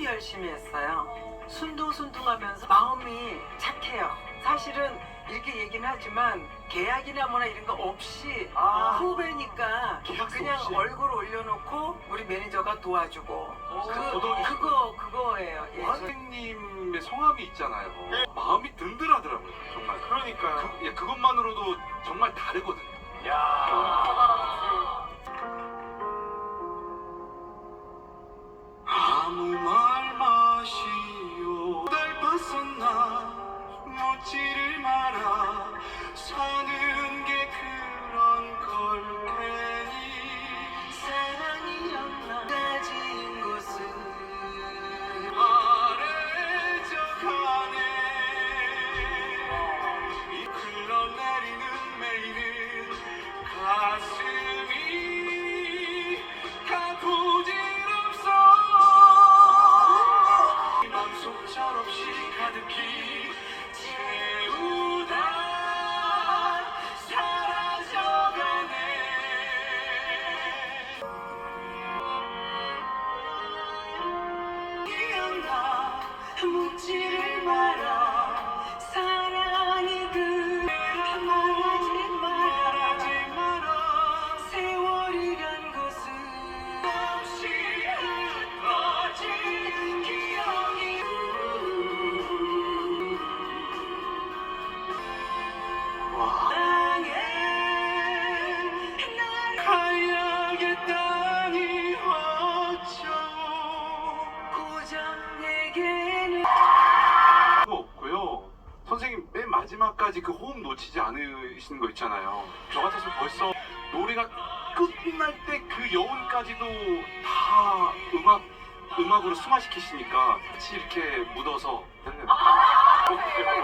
아주 열심히 했어요. 순둥순둥하면서 마음이 착해요. 사실은 이렇게 얘기는 하지만 계약이나 뭐나 이런 거 없이 아. 후배니까 계약서 그냥 없이? 얼굴 올려놓고 우리 매니저가 도와주고 그, 도덕이. 그거 그거예요. 예, 저- 선생님의 성함이 있잖아요. 마음이 든든하더라고요. 정말. 그러니까요. 그, 예, 그것만으로도 정말 다르거든요. 야. 마라 사는 게 그런 걸 테니 사랑이었나? 가진 곳은 아래져가네 이 흘러내리는 매일은 가슴이 다 부질없어. 이 맘속 철없이 가득히 묻지를 마 선생님 맨 마지막까지 그 호흡 놓치지 않으시는 거 있잖아요. 저 같아서 벌써 노래가 끝날 때 그 여운까지도 다 음악 음악으로 승화시키시니까 같이 이렇게 묻어서